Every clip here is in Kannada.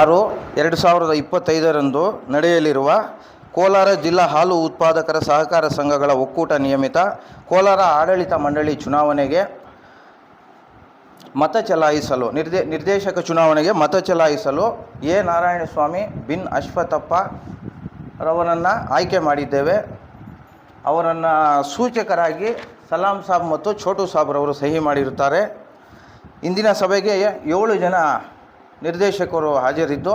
ಆರು ಎರಡು ಸಾವಿರದ ಇಪ್ಪತ್ತೈದರಂದು ನಡೆಯಲಿರುವ ಕೋಲಾರ ಜಿಲ್ಲಾ ಹಾಲು ಉತ್ಪಾದಕರ ಸಹಕಾರ ಸಂಘಗಳ ಒಕ್ಕೂಟ ನಿಯಮಿತ ಕೋಲಾರ ಆಡಳಿತ ಮಂಡಳಿ ಚುನಾವಣೆಗೆ ಮತ ಚಲಾಯಿಸಲು, ನಿರ್ದೇ, ನಿರ್ದೇಶಕ ಚುನಾವಣೆಗೆ ಮತ ಚಲಾಯಿಸಲು ಎ. ನಾರಾಯಣಸ್ವಾಮಿ, ಬಿನ್ ಅಶ್ವಥಪ್ಪ ರವರನ್ನು ಆಯ್ಕೆ ಮಾಡಿದ್ದೇವೆ. ಅವರನ್ನು ಸೂಚಕರಾಗಿ ಸಲಾಂ ಸಾಬ್ ಮತ್ತು ಛೋಟು ಸಾಬ್ರವರು ಸಹಿ ಮಾಡಿರುತ್ತಾರೆ. ಇಂದಿನ ಸಭೆಗೆ ಏಳು ಜನ ನಿರ್ದೇಶಕರು ಹಾಜರಿದ್ದು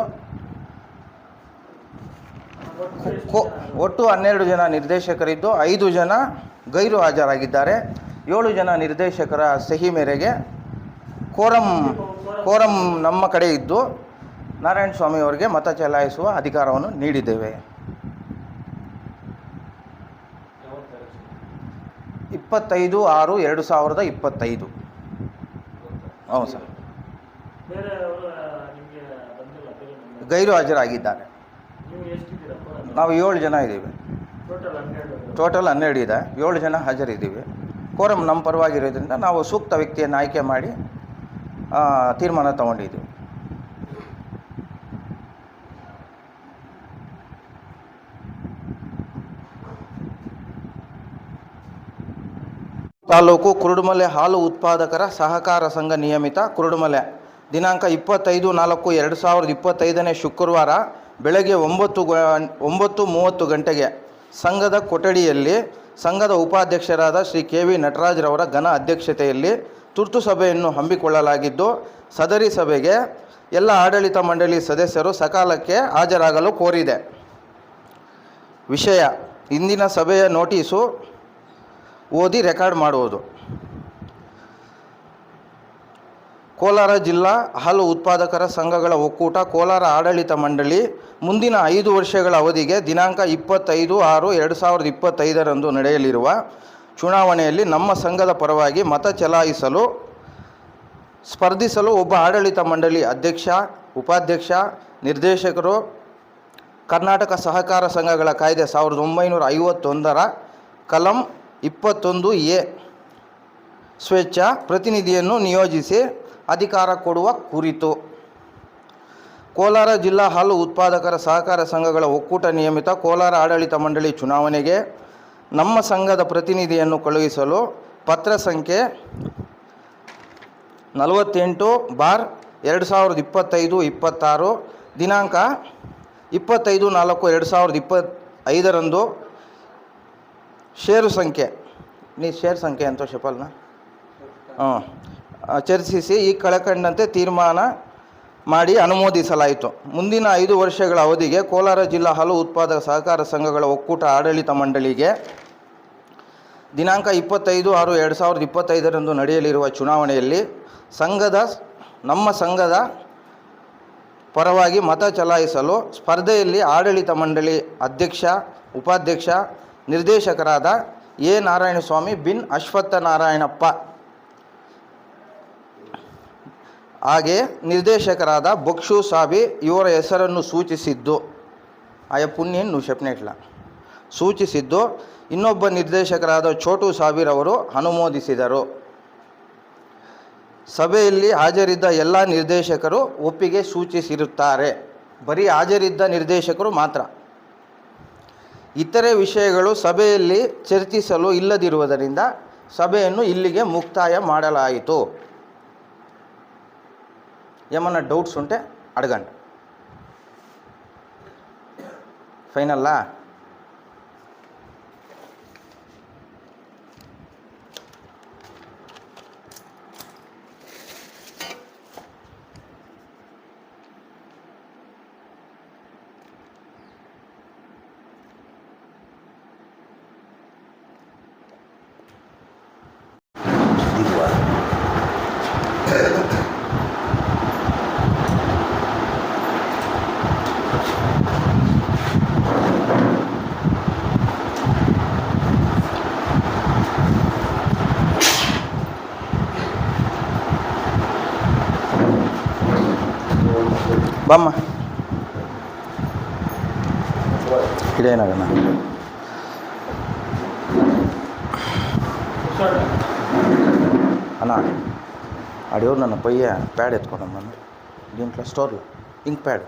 ಒಟ್ಟು ಹನ್ನೆರಡು ಜನ ನಿರ್ದೇಶಕರಿದ್ದು, ಐದು ಜನ ಗೈರು ಹಾಜರಾಗಿದ್ದಾರೆ. ಏಳು ಜನ ನಿರ್ದೇಶಕರ ಸಹಿ ಮೇರೆಗೆ ಕೋರಂ ಕೋರಂ ನಮ್ಮ ಕಡೆ ಇದ್ದು, ನಾರಾಯಣ ಸ್ವಾಮಿ ಅವರಿಗೆ ಮತ ಚಲಾಯಿಸುವ ಅಧಿಕಾರವನ್ನು ನೀಡಿದ್ದೇವೆ. ಇಪ್ಪತ್ತೈದು ಆರು ಎರಡು ಸಾವಿರದ ಇಪ್ಪತ್ತೈದು. ಹೌದು ಸರ್. ಗೈರು ಹಾಜರಾಗಿದ್ದಾರೆ. ನೀವು ಏಳು ಜನ ಇದ್ದೀವಿ. ಟೋಟಲ್ ಹನ್ನೆರಡು ಇದೆ. ಏಳು ಜನ ಹಾಜರಿದ್ದೀವಿ. ಕೋರಂ ನಮ್ಮ ಪರವಾಗಿರೋದ್ರಿಂದ ನಾವು ಸೂಕ್ತ ವ್ಯಕ್ತಿಯನ್ನು ಆಯ್ಕೆ ಮಾಡಿ ತೀರ್ಮಾನ ತಗೊಂಡಿದ್ದೀವಿ. ತಾಲೂಕು ಕುರುಡುಮಲೆ ಹಾಲು ಉತ್ಪಾದಕರ ಸಹಕಾರ ಸಂಘ ನಿಯಮಿತ ಕುರುಡುಮಲೆ. ದಿನಾಂಕ ಇಪ್ಪತ್ತೈದು ನಾಲ್ಕು ಎರಡು ಸಾವಿರದ ಇಪ್ಪತ್ತೈದನೇ ಶುಕ್ರವಾರ ಬೆಳಗ್ಗೆ ಒಂಬತ್ತು ಒಂಬತ್ತು ಮೂವತ್ತು ಗಂಟೆಗೆ ಸಂಘದ ಕೊಠಡಿಯಲ್ಲಿ ಸಂಘದ ಉಪಾಧ್ಯಕ್ಷರಾದ ಶ್ರೀ ಕೆ ವಿ ನಟರಾಜ್ರವರ ಘನ ಅಧ್ಯಕ್ಷತೆಯಲ್ಲಿ ತುರ್ತು ಸಭೆಯನ್ನು ಹಮ್ಮಿಕೊಳ್ಳಲಾಗಿದ್ದು, ಸದರಿ ಸಭೆಗೆ ಎಲ್ಲ ಆಡಳಿತ ಮಂಡಳಿ ಸದಸ್ಯರು ಸಕಾಲಕ್ಕೆ ಹಾಜರಾಗಲು ಕೋರಿದೆ. ವಿಷಯ, ಇಂದಿನ ಸಭೆಯ ನೋಟಿಸು ಓದಿ ರೆಕಾರ್ಡ್ ಮಾಡುವುದು ಕೋಲಾರ ಜಿಲ್ಲಾ ಹಾಲು ಉತ್ಪಾದಕರ ಸಂಘಗಳ ಒಕ್ಕೂಟ ಕೋಲಾರ ಆಡಳಿತ ಮಂಡಳಿ ಮುಂದಿನ ಐದು ವರ್ಷಗಳ ಅವಧಿಗೆ ದಿನಾಂಕ ಇಪ್ಪತ್ತೈದು ಆರು ಎರಡು ಸಾವಿರದ ಇಪ್ಪತ್ತೈದರಂದು ನಡೆಯಲಿರುವ ಚುನಾವಣೆಯಲ್ಲಿ ನಮ್ಮ ಸಂಘದ ಪರವಾಗಿ ಮತ ಚಲಾಯಿಸಲು, ಸ್ಪರ್ಧಿಸಲು ಒಬ್ಬ ಆಡಳಿತ ಮಂಡಳಿ ಅಧ್ಯಕ್ಷ, ಉಪಾಧ್ಯಕ್ಷ, ನಿರ್ದೇಶಕರು, ಕರ್ನಾಟಕ ಸಹಕಾರ ಸಂಘಗಳ ಕಾಯ್ದೆ ಸಾವಿರದ ಒಂಬೈನೂರ ಐವತ್ತೊಂದರ ಕಲಂ ಇಪ್ಪತ್ತೊಂದು ಎ. ಸ್ವೇಚ್ಛ ಪ್ರತಿನಿಧಿಯನ್ನು ನಿಯೋಜಿಸಿ ಅಧಿಕಾರ ಕೊಡುವ ಕುರಿತು. ಕೋಲಾರ ಜಿಲ್ಲಾ ಹಾಲು ಉತ್ಪಾದಕರ ಸಹಕಾರ ಸಂಘಗಳ ಒಕ್ಕೂಟ ನಿಯಮಿತ ಕೋಲಾರ ಆಡಳಿತ ಮಂಡಳಿ ಚುನಾವಣೆಗೆ ನಮ್ಮ ಸಂಘದ ಪ್ರತಿನಿಧಿಯನ್ನು ಕಳುಹಿಸಲು ಪತ್ರ ಸಂಖ್ಯೆ ನಲವತ್ತೆಂಟು ಬಾರ್ ಎರಡು ಸಾವಿರದ ಇಪ್ಪತ್ತೈದು ಇಪ್ಪತ್ತಾರು ದಿನಾಂಕ ಇಪ್ಪತ್ತೈದು ನಾಲ್ಕು ಎರಡು ಸಾವಿರದ ಇಪ್ಪತ್ತೈದರಂದು ಷೇರು ಸಂಖ್ಯೆ. ನೀ ಷೇರ್ ಸಂಖ್ಯೆ ಅಂತ ಶಪಲ್ನ ಹಾಂ ಚರ್ಚಿಸಿ ಈ ಕಳಕಂಡಂತೆ ತೀರ್ಮಾನ ಮಾಡಿ ಅನುಮೋದಿಸಲಾಯಿತು. ಮುಂದಿನ ಐದು ವರ್ಷಗಳ ಅವಧಿಗೆ ಕೋಲಾರ ಜಿಲ್ಲಾ ಹಾಲು ಉತ್ಪಾದಕ ಸಹಕಾರ ಸಂಘಗಳ ಒಕ್ಕೂಟ ಆಡಳಿತ ಮಂಡಳಿಗೆ ದಿನಾಂಕ ಇಪ್ಪತ್ತೈದು ಆರು ಎರಡು ಸಾವಿರದ ಇಪ್ಪತ್ತೈದರಂದು ನಡೆಯಲಿರುವ ಚುನಾವಣೆಯಲ್ಲಿ ಸಂಘದ ನಮ್ಮ ಸಂಘದ ಪರವಾಗಿ ಮತ ಚಲಾಯಿಸಲು ಸ್ಪರ್ಧೆಯಲ್ಲಿ ಆಡಳಿತ ಮಂಡಳಿ ಅಧ್ಯಕ್ಷ, ಉಪಾಧ್ಯಕ್ಷ ನಿರ್ದೇಶಕರಾದ ಎ. ನಾರಾಯಣಸ್ವಾಮಿ ಬಿನ್ ಅಶ್ವತ್ಥ ನಾರಾಯಣಪ್ಪ. ಹಾಗೆ ನಿರ್ದೇಶಕರಾದ ಬಕ್ಷು ಸಾಬಿ ಇವರ ಹೆಸರನ್ನು ಸೂಚಿಸಿದ್ದು. ಆಯ ಪುಣ್ಯನ್ ಶೆಪ್ನೆಟ್ಲ. ಸೂಚಿಸಿದ್ದು ಇನ್ನೊಬ್ಬ ನಿರ್ದೇಶಕರಾದ ಛೋಟು ಸಾಬಿರವರು ಅನುಮೋದಿಸಿದರು. ಸಭೆಯಲ್ಲಿ ಹಾಜರಿದ್ದ ಎಲ್ಲ ನಿರ್ದೇಶಕರು ಒಪ್ಪಿಗೆ ಸೂಚಿಸಿರುತ್ತಾರೆ. ಬರೀ ಹಾಜರಿದ್ದ ನಿರ್ದೇಶಕರು ಮಾತ್ರ. ಇತರೆ ವಿಷಯಗಳು ಸಭೆಯಲ್ಲಿ ಚರ್ಚಿಸಲು ಇಲ್ಲದಿರುವುದರಿಂದ ಸಭೆಯನ್ನು ಇಲ್ಲಿಗೆ ಮುಕ್ತಾಯ ಮಾಡಲಾಯಿತು ఏమన్నా డౌట్స్ ఉంటే అడగండి ఫైనల్లా బామ్మ. కదా? అన్నా ఆడెవరు నన్ను పోయి ప్యాడ్ ఎత్తుకోనమ్మను దీంట్లో స్టోర్లో ఇంక్ ప్యాడ్.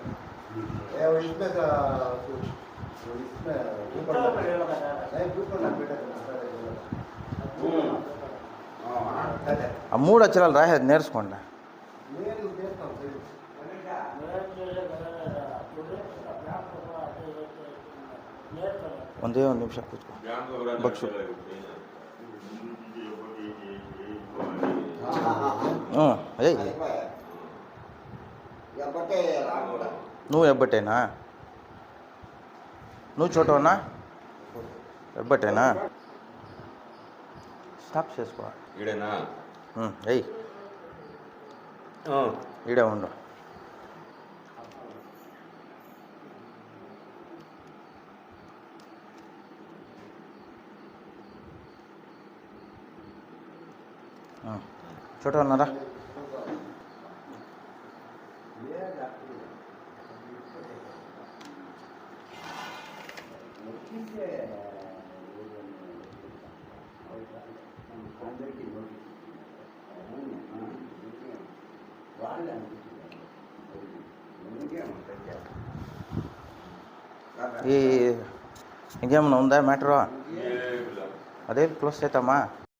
और इसमें का तो इसमें ऊपर नहीं ऊपर बेटा ಆ ಮೂಡ್ ಹಚ್ಚರಲ್ಲ ರಾಯ ಅದು ಒಂದೇ ಒಂದು ನಿಮಿಷ ಕೂತ್ಕೊ. ಭಕ್ಷ ಹ್ಞೂ ಅದೇ నువ్వు ఎబ్బట్టేనా నువ్వు చోటవనా ఎబ్బట్టేనా స్టాప్ చేసుకో. ఈడేనా? ఎయ్ ఈడే ఉండు. చోట ఉన్నారా ಭಾಳ ಈ ನಿಜಮ್ ನೊಂದ ಮ್ಯಾಟ್ರು ಅದೇ ಪ್ಲಸ್ ಐತಮ್ಮ?